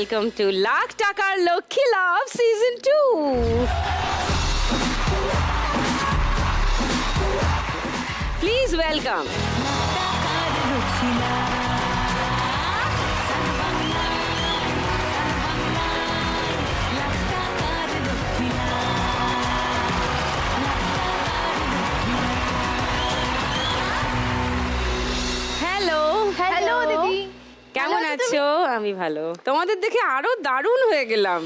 welcome to Lakh Takar Lakshmi Labh season two please welcome আছো আমি ভালো। তোমাদের দেখে আরও দারুণ হয়ে গেলাম।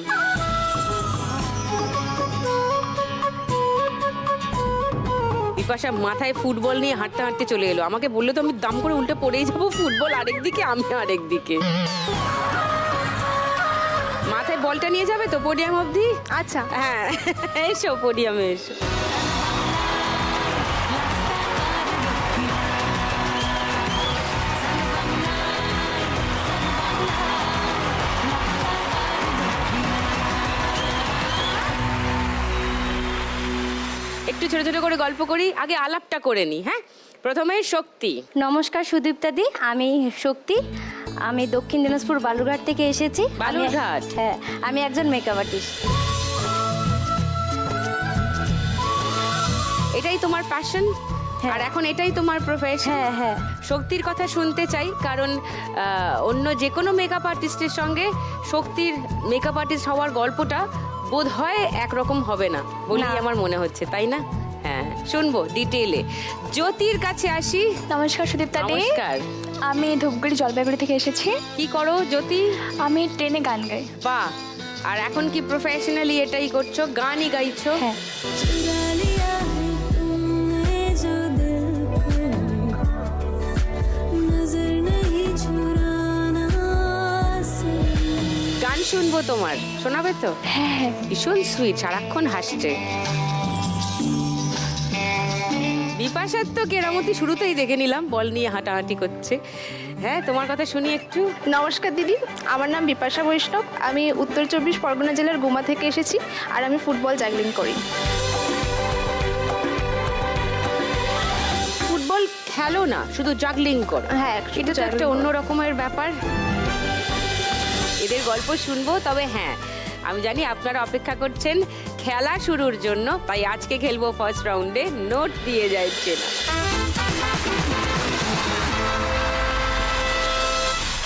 বিপাশা মাথায় ফুটবল নিয়ে হাঁটতে হাঁটতে চলে এলো। আমাকে বলল তো আমি দাম করে উল্টে পড়েই যাব ফুটবল আরেক দিকে আমি আরেক দিকে। মাথায় বলটা নিয়ে যাবে তো পোডিয়াম অবধি? আচ্ছা। হ্যাঁ এসো পোডিয়ামে এসো। একটু ছোট ছোট করে গল্প করি আগে আলাপটা করে নি হ্যাঁ? প্রথমে শক্তি। নমস্কার সুদীপ্তাদি আমি শক্তি। আমি দক্ষিণ দিনাজপুর বালুরঘাট থেকে এসেছি। বালুরঘাট? হ্যাঁ আমি একজন মেকআপ আর্টিস্ট এটাই তোমার প্যাশন। আর এখন এটাই তোমার প্রফেশন হ্যাঁ হ্যাঁ। শক্তির কথা শুনতে চাই কারণ অন্য যে কোনো মেকআপ আর্টিস্টের সঙ্গে শক্তির মেকআপ আর্টিস্ট হওয়ার গল্পটা বোধ হয় একরকম হবে না বলি আমার মনে হচ্ছে তাই না? হ্যাঁ শুনব ডিটেলে জ্যোতির কাছে আসি। নমস্কার সুদীপ্তা দি। নমস্কার। আমি ধূপগুড়ি জলপাইগুড়ি থেকে এসেছি। কি করো জ্যোতি? আমি ট্রেনে গান গাই। বা আর এখন কি প্রফেশনালি এটাই করছ? গানই গাইছো? হ্যাঁ। শুনব তোমার। শোনাবে তো? হ্যাঁ। ভীষণ সুইট সারাক্ষণ হাসছে। বিপাশার তো কেরামতি শুরুতেই দেখে নিলাম বল নিয়ে হাঁটাহাঁটি করছে। হ্যাঁ তোমার কথা শুনি একটু। নমস্কার দিদি আমার নাম বিপাশা বৈষ্ণব। আমি উত্তর চব্বিশ পরগনা জেলার গুমা থেকে এসেছি আর আমি ফুটবল জাগলিং করি। ফুটবল খেলো না শুধু জাগলিং করো। হ্যাঁ এটা তো একটা অন্য রকমের ব্যাপার। এদের গল্প শুনব তবে হ্যাঁ আমি জানি আপনারা অপেক্ষা করছেন খেলা শুরুর জন্য তাই আজকে খেলব ফার্স্ট রাউন্ডে নোট দিয়ে যাচ্ছে না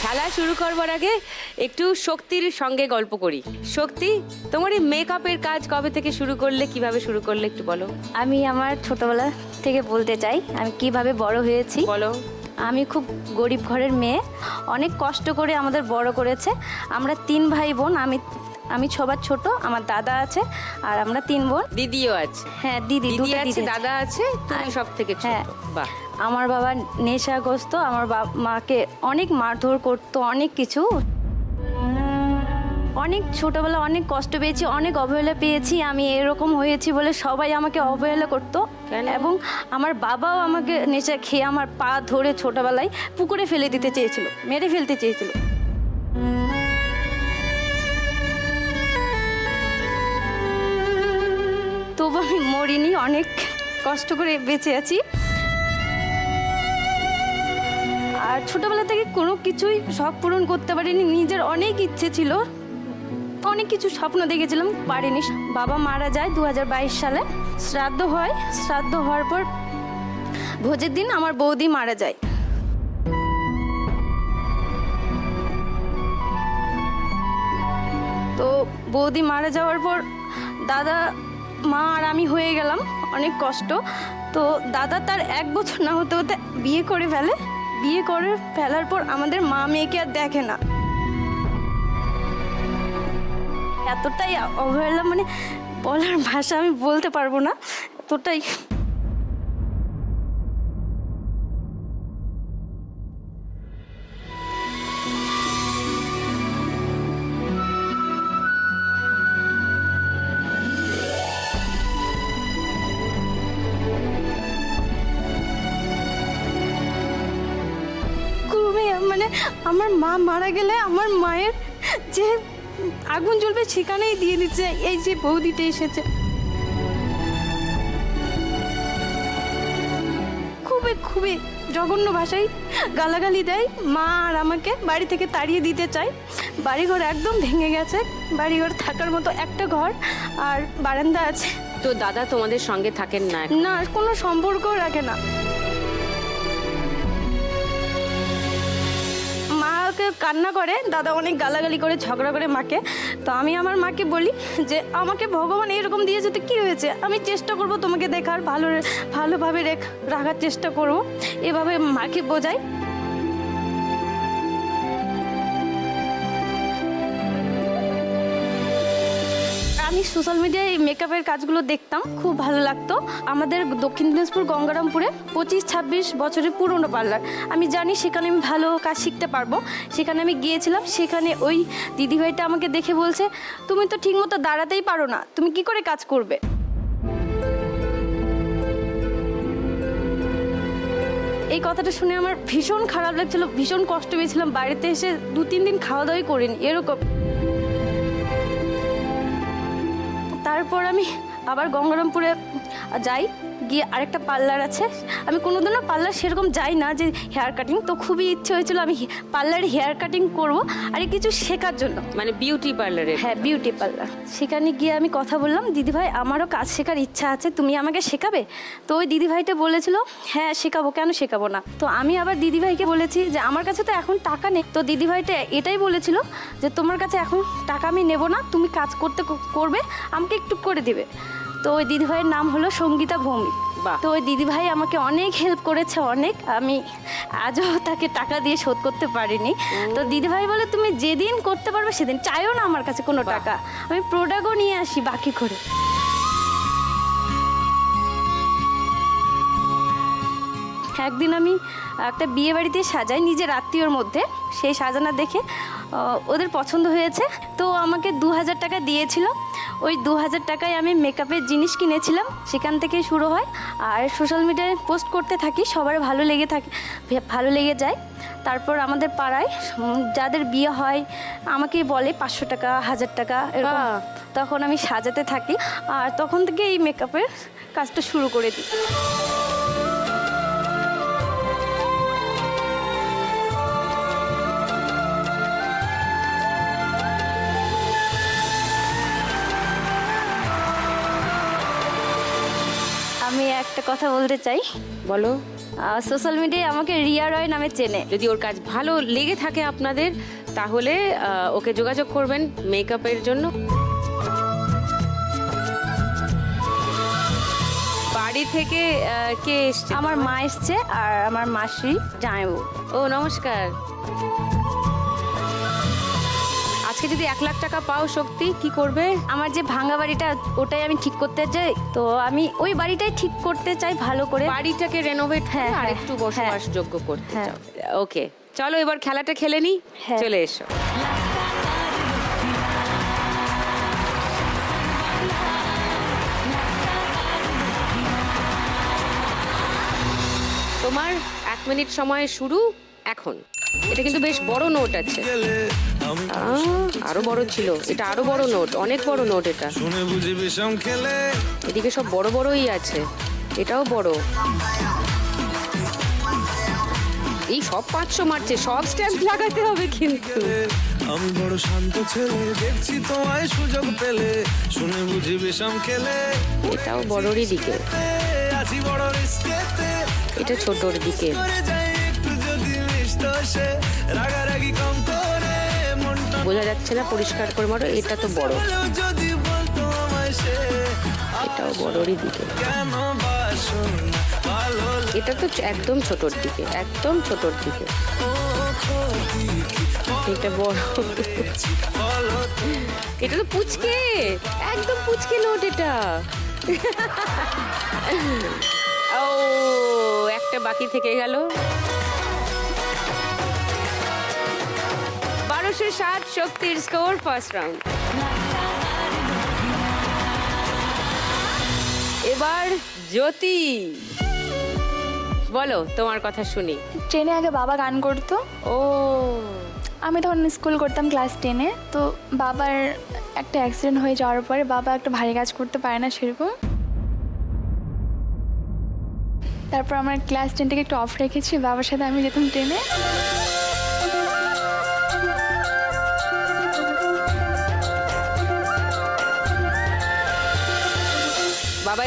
খেলা শুরু করবার আগে একটু শক্তির সঙ্গে গল্প করি। শক্তি তোমার এই মেকআপের কাজ কবে থেকে শুরু করলে কীভাবে শুরু করলে একটু বলো। আমি আমার ছোটবেলা থেকে বলতে চাই আমি কীভাবে বড় হয়েছি। বলো। আমি খুব গরিব ঘরের মেয়ে। অনেক কষ্ট করে আমাদের বড় করেছে। আমরা তিন ভাই বোন আমি আমি সবার ছোট আমার দাদা আছে আর আমরা তিন বোন। দিদিও আছে। হ্যাঁ দিদি দিদি আছে দাদা আছে। তুমি সব থেকে হ্যাঁ। বাহ। আমার বাবা নেশাগ্রস্ত আমার বাবা মাকে অনেক মারধর করতো অনেক কিছু। অনেক ছোটবেলা অনেক কষ্ট পেয়েছি অনেক অবহেলা পেয়েছি আমি এরকম হয়েছি বলে সবাই আমাকে অবহেলা করতো? এবং আমার বাবাও আমাকে নেশা খেয়ে আমার পা ধরে ছোটবেলায় পুকুরে ফেলে দিতে চেয়েছিল, মেরে ফেলতে চেয়েছিল। তবু আমি মরিনি, অনেক কষ্ট করে বেঁচে আছি। আর ছোটবেলা থেকে কোনো কিছুই শখ পূরণ করতে পারিনি, নিজের অনেক ইচ্ছে ছিল। অনেক কিছু স্বপ্ন দেখেছিলাম, পারিনি। বাবা মারা যায় দু হাজার বাইশ সালে। শ্রাদ্ধ হয়, শ্রাদ্ধ হওয়ার পর ভোজের দিন আমার বৌদি মারা যায়। তো বৌদি মারা যাওয়ার পর দাদা, মা আর আমি হয়ে গেলাম, অনেক কষ্ট। তো দাদা তার এক বছর না হতে হতে বিয়ে করে ফেলে। বিয়ে করে ফেলার পর আমাদের মা মেয়েকে আর দেখে না। এতটাই অবহেলা মানে বলার ভাষা আমি বলতে পারব না, এতটাই। মানে আমার মা মারা গেলে আমার মায়ের যে আগুন জ্বলবে সেখানেই দিয়ে দিচ্ছে এই যে বৌদিতে এসেছে। খুবই খুবই জঘন্য ভাষায় গালাগালি দেয়। মা আর আমাকে বাড়ি থেকে তাড়িয়ে দিতে চায়। বাড়িঘর একদম ভেঙে গেছে। বাড়িঘর থাকার মতো একটা ঘর আর বারান্দা আছে। তো দাদা তোমাদের সঙ্গে থাকেন না না কোনো সম্পর্ক রাখে না। কান্না করে, দাদা অনেক গালাগালি করে, ঝগড়া করে মাকে। তো আমি আমার মাকে বলি যে, আমাকে ভগবান এরকম দিয়েছে তো কী হয়েছে? আমি চেষ্টা করব তোমাকে দেখার, ভালো ভালোভাবে রেখ, রাখার চেষ্টা করব। এভাবে মাকে বোঝাই। আমি সোশ্যাল মিডিয়ায় মেকআপের কাজগুলো দেখতাম, খুব ভালো লাগতো। আমাদের দক্ষিণ দিনাজপুর গঙ্গারামপুরে পঁচিশ ছাব্বিশ বছরের পুরনো পার্লার। আমি জানি সেখানে আমি ভালো কাজ শিখতে পারব। সেখানে আমি গিয়েছিলাম, সেখানে ওই দিদিভাইটা আমাকে দেখে বলছে, তুমি তো ঠিকমতো দাঁড়াতেই পারো না, তুমি কি করে কাজ করবে? এই কথাটা শুনে আমার ভীষণ খারাপ লাগছিল, ভীষণ কষ্ট পেয়েছিলাম, বাড়িতে এসে দু তিন দিন খাওয়া দাওয়াই করিনি, এরকম। তারপর আমি আবার গঙ্গারামপুরে যাই। গিয়ে আরেকটা পার্লার আছে। আমি কোনোদিনও পার্লার সেরকম যাই না যে হেয়ার কাটিং তো খুবই ইচ্ছে হয়েছিল আমি পার্লারে হেয়ার কাটিং করব আর কিছু শেখার জন্য। মানে বিউটি পার্লারের হ্যাঁ বিউটি পার্লার সেখানে গিয়ে আমি কথা বললাম দিদিভাই আমারও কাজ শেখার ইচ্ছা আছে তুমি আমাকে শেখাবে? তো ওই দিদিভাইটা বলেছিল হ্যাঁ শেখাবো কেন শেখাবো না? তো আমি আবার দিদিভাইকে বলেছি যে আমার কাছে তো এখন টাকা নেই। তো দিদিভাইটা এটাই বলেছিল যে তোমার কাছে এখন টাকা আমি নেব না তুমি কাজ করতে করবে আমাকে একটু করে দিবে। তো ওই দিদিভাইয়ের নাম হলো সঙ্গীতা ভৌমিক। তো ওই দিদিভাই আমাকে অনেক হেল্প করেছে অনেক। আমি আজও তাকে টাকা দিয়ে শোধ করতে পারিনি। তো দিদিভাই বলে তুমি যেদিন করতে পারবে সেদিন চাইও না আমার কাছে কোনো টাকা। আমি প্রোডাক্টও নিয়ে আসি বাকি করে। একদিন আমি একটা বিয়ে বাড়িতে সাজাই নিজের আত্মীয়র মধ্যে। সেই সাজানো দেখে ওদের পছন্দ হয়েছে। তো আমাকে দু হাজার টাকা দিয়েছিল। ওই দু হাজার টাকায় আমি মেকআপের জিনিস কিনেছিলাম সেখান থেকে শুরু হয়। আর সোশ্যাল মিডিয়ায় পোস্ট করতে থাকি সবার ভালো লেগে থাকে ভালো লেগে যায়। তারপর আমাদের পাড়ায় যাদের বিয়ে হয় আমাকে বলে পাঁচশো টাকা হাজার টাকা এরকম। তখন আমি সাজাতে থাকি আর তখন থেকে এই মেকআপের কাজটা শুরু করে দিই। একটা কথা বলতে চাই। বলো। সোশ্যাল মিডিয়ায় আমাকে রিয়া রয় নামে চেনে। যদি ওর কাজ ভালো লেগে থাকে আপনাদের তাহলে ওকে যোগাযোগ করবেন মেকআপের জন্য। বাড়ি থেকে কে এসছে? আমার মা এসছে আর আমার মাসি জামাইবু ও নমস্কার। আজকে যদি এক লাখ টাকা পাও শক্তি কি করবে? আমার যে ভাঙা বাড়িটা ওটাই আমি ঠিক করতে চাই। তো আমি ওই বাড়িটাই ঠিক করতে চাই ভালো করে। বাড়িটাকে রেনোভেট হ্যাঁ, আর হ্যাঁ, একটু বসবাসযোগ্য করতে হ্যাঁ। চাও। ওকে চলো এবার খেলাটা খেলে নি হ্যাঁ। চলে এসো। তোমার এক মিনিট সময় শুরু এখন। এটা কিন্তু বেশ বড় নোট আছে। আরও বড় ছিল। এটা আরও বড় নোট অনেক বড় নোট এটা। শুনে বুঝি বিষম খেলে। এদিকে সব বড় বড়ই আছে এটাও বড়। এই সব পাঁচশো মারছে সব স্ট্যাম্প লাগাতে হবে কিন্তু। আমি বড় শান্ত ছেলে দেখছি তোমায় সুযোগ পেলে। শুনে বুঝি বিষম খেলে। এটাও বড়রই দিকে। এটা ছোটর দিকে। রাগারাগি কম বোঝা যাচ্ছে না, পরিষ্কার করে মারো, এটা তো বড়। এটাও বড়রই দিকে। এটা তো একদম ছোটর দিকে, একদম ছোটর দিকে। এটা বড়। এটা তো পুচকে, একদম পুচকে নোট এটা। ও, একটা বাকি থেকে গেল। বারোশো ষাট শক্তির স্কোর ফার্স্ট রাউন্ড। এবার জ্যোতি। বলো তোমার কথা শুনি। ট্রেনে আগে বাবা গান করতো। ও। আমি তখন স্কুল করতাম ক্লাস টেনে তো বাবার একটা অ্যাক্সিডেন্ট হয়ে যাওয়ার পরে বাবা একটা ভারী কাজ করতে পারে না সেরকম। তারপর আমার ক্লাস টেন থেকে একটু অফ রেখেছি বাবার সাথে আমি যেতাম ট্রেনে।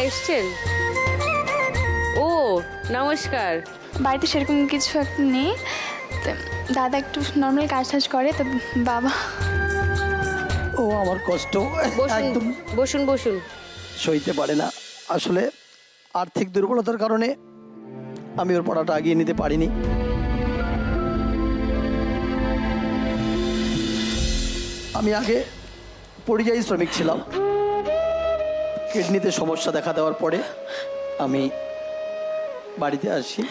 এসছেন? ও নমস্কার। বাড়িতে সেরকম কিছু একটা নেই। তো দাদা একটু নর্মাল কাজ টাজ করে তো বাবা। ও আমার কষ্ট। বসুন একদম। বসুন বসুন। সইতে পারে না। আসলে আর্থিক দুর্বলতার কারণে আমি ওর পড়াটা এগিয়ে নিতে পারিনি। আমি আগে পরিযায়ী শ্রমিক ছিলাম। কিডনিতে সমস্যা দেখা দেওয়ার পরে আমি বাড়িতে আসি।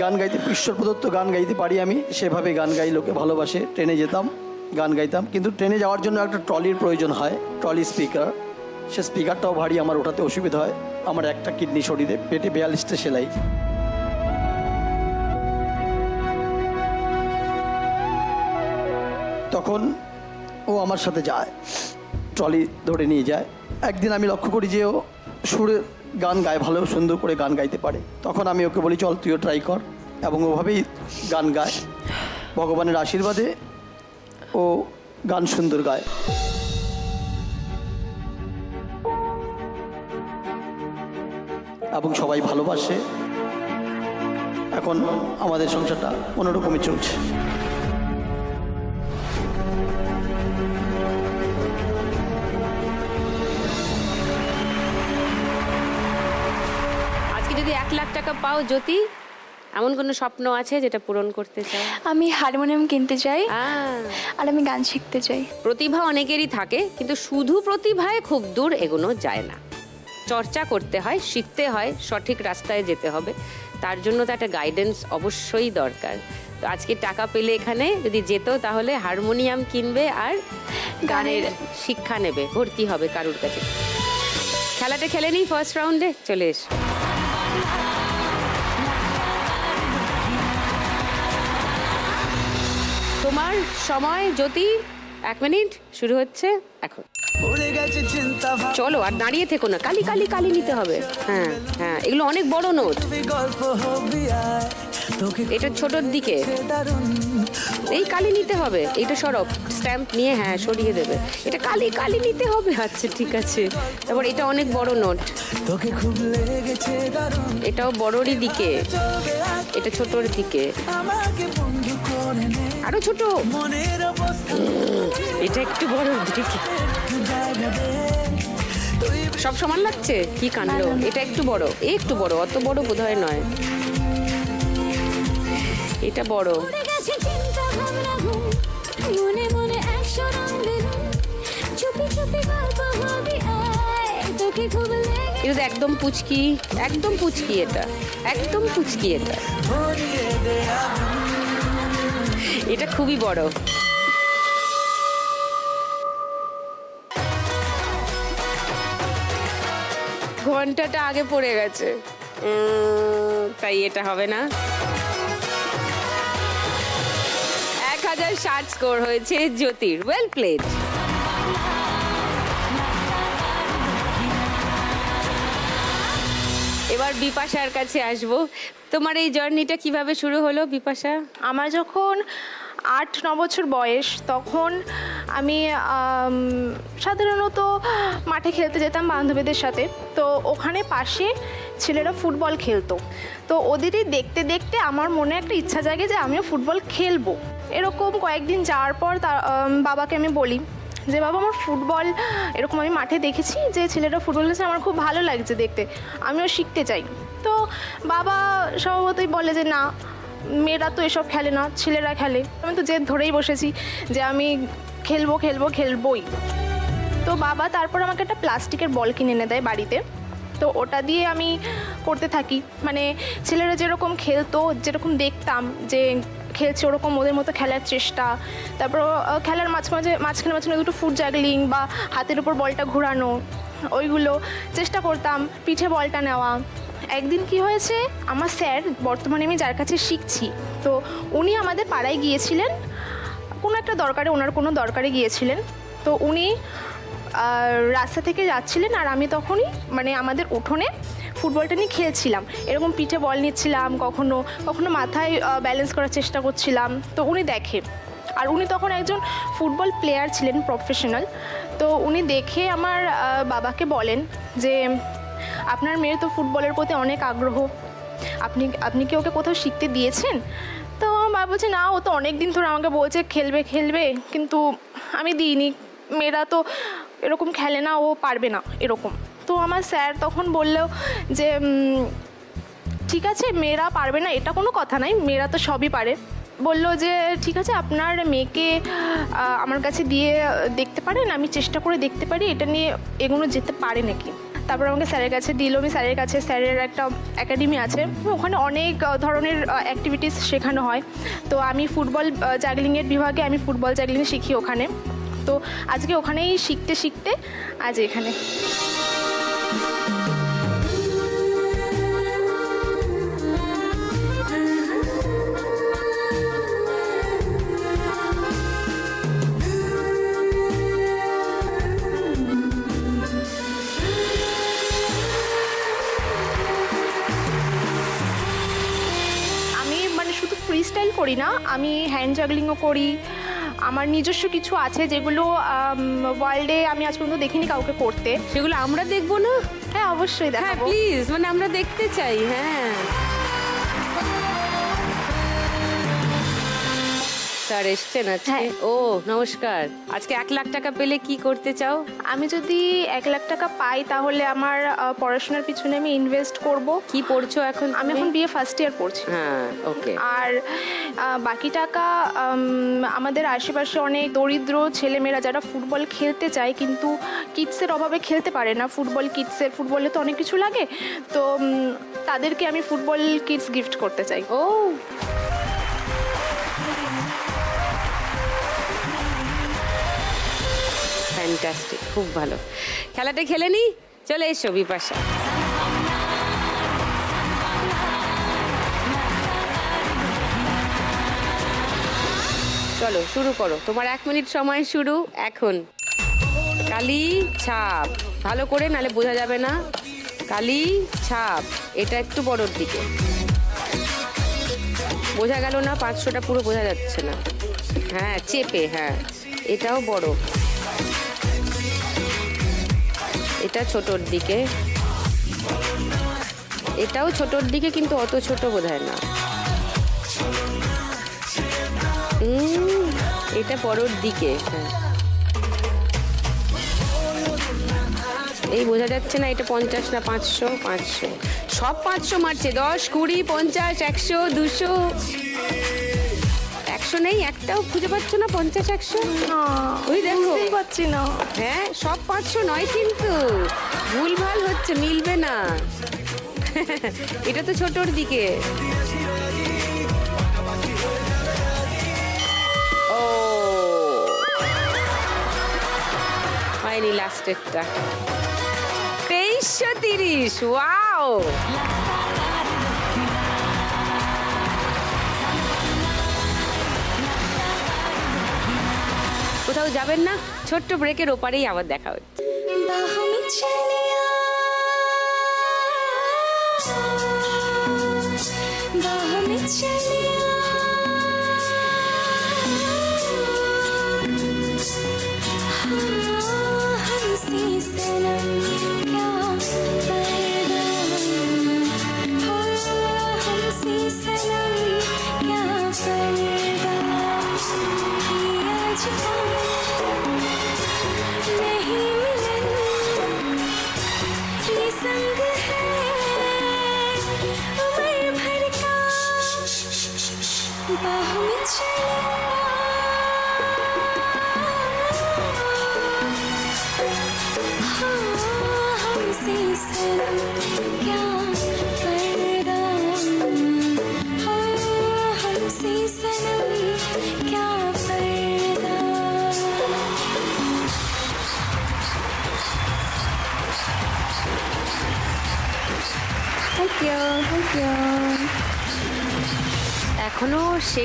গান গাইতে ঈশ্বর প্রদত্ত গান গাইতে পারি আমি। সেভাবে গান গাই, লোকে ভালোবাসে। ট্রেনে যেতাম, গান গাইতাম। কিন্তু ট্রেনে যাওয়ার জন্য একটা ট্রলির প্রয়োজন হয়, ট্রলি স্পিকার। সে স্পিকারটাও ভারী, আমার ওঠাতে অসুবিধা হয়। আমার একটা কিডনি শরীরে পেটে বিয়াল্লিশটা সেলাই। তখন ও আমার সাথে যায়। ট্রলি ধরে নিয়ে যায়। একদিন আমি লক্ষ্য করি যে ও সুরে গান গায় ভালো, সুন্দর করে গান গাইতে পারে। তখন আমি ওকে বলি, চল, তুইও ট্রাই কর। এবং ওভাবেই গান গায়। ভগবানের আশীর্বাদে ও গান সুন্দর গায়। এবং সবাই ভালোবাসে। এখন আমাদের সংসারটা কোনোরকমই চলছে। টাকা পাও জ্যোতি এমন কোনো স্বপ্ন আছে যেটা পূরণ করতে চাও? আমি হারমোনিয়াম কিনতে চাই আর আমি গান শিখতে চাই। প্রতিভা অনেকেরই থাকে কিন্তু শুধু প্রতিভায় খুব দূর এগোনো যায় না। চর্চা করতে হয় শিখতে হয় সঠিক রাস্তায় যেতে হবে। তার জন্য তো একটা গাইডেন্স অবশ্যই দরকার। তো আজকে টাকা পেলে এখানে যদি যেত তাহলে হারমোনিয়াম কিনবে আর গানের শিক্ষা নেবে ভর্তি হবে কারুর কাছে। খেলাটা খেলে নিই ফার্স্ট রাউন্ডে চলে এস। তোমার সময় জ্যোতি এক মিনিট শুরু হচ্ছে, এখন। চলো, আর দাঁড়িয়ে থেকো না। কালি কালি কালি নিতে হবে। হ্যাঁ হ্যাঁ এগুলো অনেক বড় নোট। এটা ছোটর দিকে। এই কালি নিতে হবে। এটা সরব স্ট্যাম্প নিয়ে হ্যাঁ সরিয়ে দেবে। এটা কালি কালি নিতে হবে। আচ্ছা ঠিক আছে। তারপর এটা অনেক বড় নোট। তোকে খুব লেগেছে এটাও বড়রই দিকে। এটা ছোটর দিকে। আরও ছোট। এটা একটু বড় দিকে। সব সমান লাগছে? কি কাণ্ড? এটা একটু বড়। একটু বড় অত বড় বোধহয় নয়। খুব লেগে এটা একদম পুচকি একদম পুচকি এটা একদম পুচকি এটা। এটা খুবই বড়। ঘন্টাটা আগে পড়ে গেছে। তাই এটা হবে না। হাজার ষাট স্কোর হয়েছে জ্যোতির ওয়েল প্লেড এবার বিপাশার কাছে আসব। তোমার এই জার্নিটা কীভাবে শুরু হলো বিপাশা? আমার যখন আট, ন বছর বয়স, তখন আমি, সাধারণত মাঠে খেলতে যেতাম বান্ধবীদের সাথে। তো ওখানে পাশে ছেলেরা ফুটবল খেলতো। তো ওদেরই দেখতে দেখতে আমার মনে একটা ইচ্ছা জাগে যে আমিও ফুটবল খেলব। এরকম কয়েকদিন যাওয়ার পর তার বাবাকে আমি বলি যে, বাবা, আমার ফুটবল এরকম আমি মাঠে দেখেছি যে, ছেলেরা ফুটবল খেলছে, আমার খুব ভালো লাগছে দেখতে। আমিও শিখতে চাই। তো বাবা স্বভাবতই বলে যে, না, মেয়েরা তো এসব খেলে না, ছেলেরা খেলে। আমি তো জেদ ধরেই বসেছি যে, আমি খেলব খেলব, খেলবই। তো বাবা তারপর আমাকে একটা প্লাস্টিকের বল কিনে এনে দেয় বাড়িতে। তো ওটা দিয়ে আমি করতে থাকি। মানে ছেলেরা যেরকম খেলতো, যেরকম দেখতাম যে খেলছে ওরকম ওদের মতো খেলার চেষ্টা। তারপর খেলার মাঝে মাঝে, মাঝখানে মাঝখানে দুটো ফুট জাগলিং বা হাতের উপর বলটা ঘোরানো, ওইগুলো চেষ্টা করতাম পিঠে বলটা নেওয়া। একদিন কি হয়েছে, আমার স্যার বর্তমানে আমি যার কাছে শিখছি, তো উনি আমাদের পাড়ায় গিয়েছিলেন, কোনো একটা দরকারে, ওনার কোনো দরকারে গিয়েছিলেন, তো উনি রাস্তা থেকে যাচ্ছিলেন আর আমি তখনই মানে আমাদের উঠোনে ফুটবলটা নিয়ে খেলছিলাম। এরকম পিঠে বল নিচ্ছিলাম, কখনো কখনো মাথায় ব্যালেন্স করার চেষ্টা করছিলাম। তো উনি দেখে। আর উনি তখন একজন ফুটবল প্লেয়ার ছিলেন প্রফেশনাল তো উনি দেখে আমার বাবাকে বলেন যে, আপনার মেয়ের তো ফুটবলের প্রতি অনেক আগ্রহ। আপনি আপনি কি ওকে কোথাও শিখতে দিয়েছেন? তো আমার বাবা বলছে, না, ও তো অনেক দিন ধরে আমাকে বলছে, খেলবে খেলবে, কিন্তু আমি দিইনি। মেয়েরা তো এরকম খেলে না, ও পারবে না, এরকম। তো আমার স্যার তখন বলল যে ঠিক আছে, মেয়েরা পারবে না, এটা কোনো কথা নাই, মেয়েরা তো সবই পারে। বলল যে, ঠিক আছে, আপনার মেয়েকে আমার কাছে দিয়ে দেখতে পারেন, আমি চেষ্টা করে দেখতে পারি, এটা নিয়ে এগুলো যেতে পারে নাকি। তারপর আমাকে স্যারের কাছে দিল, আমি স্যারের কাছে, স্যারের একটা একাডেমি আছে, ওখানে অনেক ধরনের অ্যাক্টিভিটিস শেখানো হয়। তো আমি ফুটবল জাগলিংয়ের বিভাগে আমি ফুটবল জাগলিং শিখি ওখানে। তো আজকে ওখানেই শিখতে শিখতে আজ এখানে। আমি মানে করি না, আমি হ্যান্ড জাগলিংও করি আমার নিজস্ব কিছু আছে যেগুলো ওয়ার্ল্ডে আমি আজ পর্যন্ত দেখিনি কাউকে করতে। সেগুলো আমরা দেখব না? হ্যাঁ অবশ্যই হ্যাঁ দেখাবো। প্লিজ মানে আমরা দেখতে চাই হ্যাঁ। স্যার এসছেন আজকে? হ্যাঁ। ও নমস্কার। আজকে এক লাখ টাকা পেলে কি করতে চাও? আমি যদি এক লাখ টাকা পাই তাহলে আমার আহ, পড়াশোনার পিছনে আমি ইনভেস্ট করব। কি পড়ছো এখন আমি তুমি? এখন বিয়ে ফার্স্ট ইয়ার পড়ছি। হ্যাঁ ওকে আর আহ, বাকি টাকা উম, আমাদের আশেপাশে অনেক দরিদ্র ছেলেমেয়েরা যারা ফুটবল খেলতে চায় কিন্তু কিডসের অভাবে খেলতে পারে না। ফুটবল কিডসের ফুটবলে তো অনেক কিছু লাগে। তো উম, তাদেরকে আমি ফুটবল কিডস গিফট করতে চাই। ও ফ্যান্টাস্টিক খুব ভালো। খেলাটা খেলে নি? চলে এসো বিপাশা। চলো, শুরু করো। তোমার এক মিনিট সময় শুরু, এখন। কালি ছাপ। ভালো করে, নালে বোঝা যাবে না। কালি ছাপ। এটা একটু বড়োর দিকে। বোঝা গেল না, পাঁচশোটা পুরো বোঝা যাচ্ছে না। হ্যাঁ চেপে হ্যাঁ। এটাও বড়। এটা ছোটোর দিকে। এটাও ছোটোর দিকে কিন্তু অত ছোট বোধ হয় না এটা বড়োর দিকে হ্যাঁ। এই বোঝা যাচ্ছে না এটা পঞ্চাশ না পাঁচশো পাঁচশো। সব পাঁচশো মারছে, দশ, কুড়ি, পঞ্চাশ, একশো, দুশো। একশো নেই একটাও খুঁজে পাচ্ছ না পঞ্চাশ একশো? ওই দেখো। পারছি না। হ্যাঁ সব পাঁচশো নয় কিন্তু। ভুলভাল হচ্ছে মিলবে না। এটা তো ছোটর দিকে। ও। হয়নি লাস্টেরটা তেইশশো তিরিশ ওয়াও কোথাও যাবেন না ছোট্ট ব্রেকের ওপারেই আবার দেখা হচ্ছে।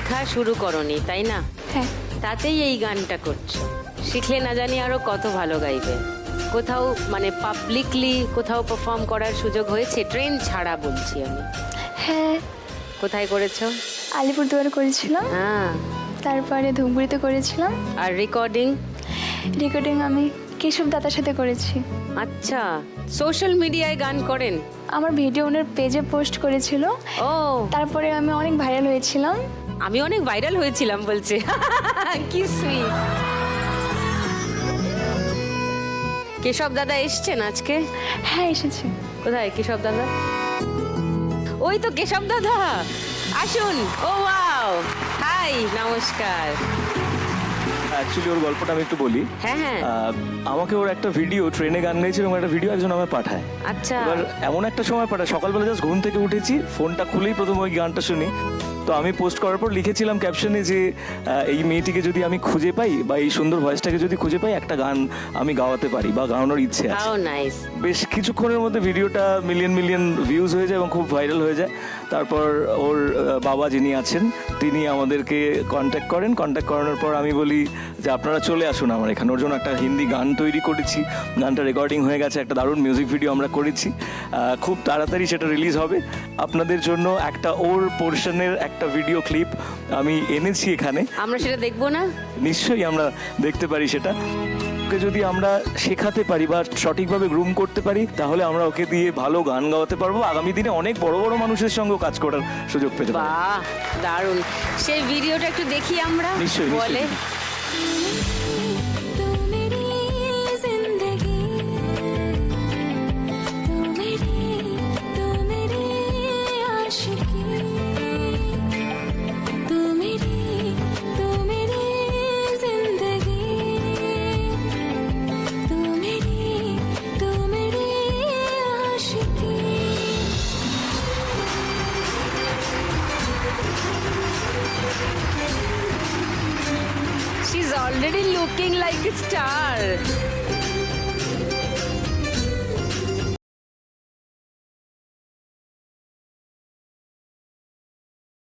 শেখা শুরু করনি তাই না? হ্যাঁ। তাতেই এই গানটা করছ। শিখলে না জানি আরও কত ভালো গাইবে। কোথাও মানে পাবলিকলি কোথাও পারফর্ম করার সুযোগ হয়েছে? ট্রেন ছাড়া বলছি আমি। হ্যাঁ। কোথায় করেছ? আলিপুরদুয়ার করেছিলাম। হ্যাঁ। তারপরে ধূপগুড়িতে করেছিলাম। আর রেকর্ডিং রেকর্ডিং আমি কেশব দাদার সাথে করেছি। আচ্ছা। সোশ্যাল মিডিয়ায় গান করেন? আমার ভিডিও ওনার পেজে পোস্ট করেছিল। ও। তারপরে আমি অনেক ভাইরাল হয়েছিলাম। আমি অনেক ভাইরাল হয়েছিলাম বলছে। কি সুইট কেশব দাদা এসছেন আজকে? হ্যাঁ এসেছি। কোথায় কেশব দাদা? ওই তো কেশব দাদা। আসুন। ও ওয়াও হাই নমস্কার। অ্যাকচুয়ালি ওর গল্পটা আমি একটু বলি। হ্যাঁ হ্যাঁ। আমাকে ওর একটা ভিডিও ট্রেনে গান গাইছিল এবং একটা ভিডিও একজন আমায় পাঠায়। আচ্ছা। এবার এমন একটা সময় পাঠায় সকালবেলা জাস্ট ঘুম থেকে উঠেছি ফোনটা খুলেই প্রথম ওই গানটা শুনি। তো আমি পোস্ট করার পর লিখেছিলাম ক্যাপশনে যে এই মেয়েটিকে যদি আমি খুঁজে পাই বা এই সুন্দর ভয়েসটাকে যদি খুঁজে পাই একটা গান আমি গাওয়াতে পারি বা গাওয়ানোর ইচ্ছে আছে। বেশ কিছুক্ষণের মধ্যে ভিডিওটা মিলিয়ন মিলিয়ন ভিউজ হয়ে যায় এবং খুব ভাইরাল হয়ে যায়। তারপর ওর বাবা যিনি আছেন তিনি আমাদেরকে কন্ট্যাক্ট করেন। কন্ট্যাক্ট করানোর পর আমি বলি যে আপনারা চলে আসুন আমার এখানে। ওর জন্য একটা হিন্দি গান তৈরি করেছি। গানটা রেকর্ডিং হয়ে গেছে একটা দারুণ মিউজিক ভিডিও আমরা করেছি। খুব তাড়াতাড়ি সেটা রিলিজ হবে। আপনাদের জন্য একটা ওর পোর্শনের একটা ভিডিও ক্লিপ আমি এনেছি এখানে। আমরা সেটা দেখব না? নিশ্চয়ই আমরা দেখতে পারি সেটা। ওকে যদি আমরা শেখাতে পারি বা সঠিকভাবে গ্রুম করতে পারি তাহলে আমরা ওকে দিয়ে ভালো গান গাওয়াতে পারব। আগামী দিনে অনেক বড় বড় মানুষের সঙ্গেও কাজ করার সুযোগ পেতে পারব। বাহ দারুণ। সেই ভিডিওটা একটু দেখি আমরা নিশ্চয়ই, নিশ্চয়ই। বলে। already looking like a star.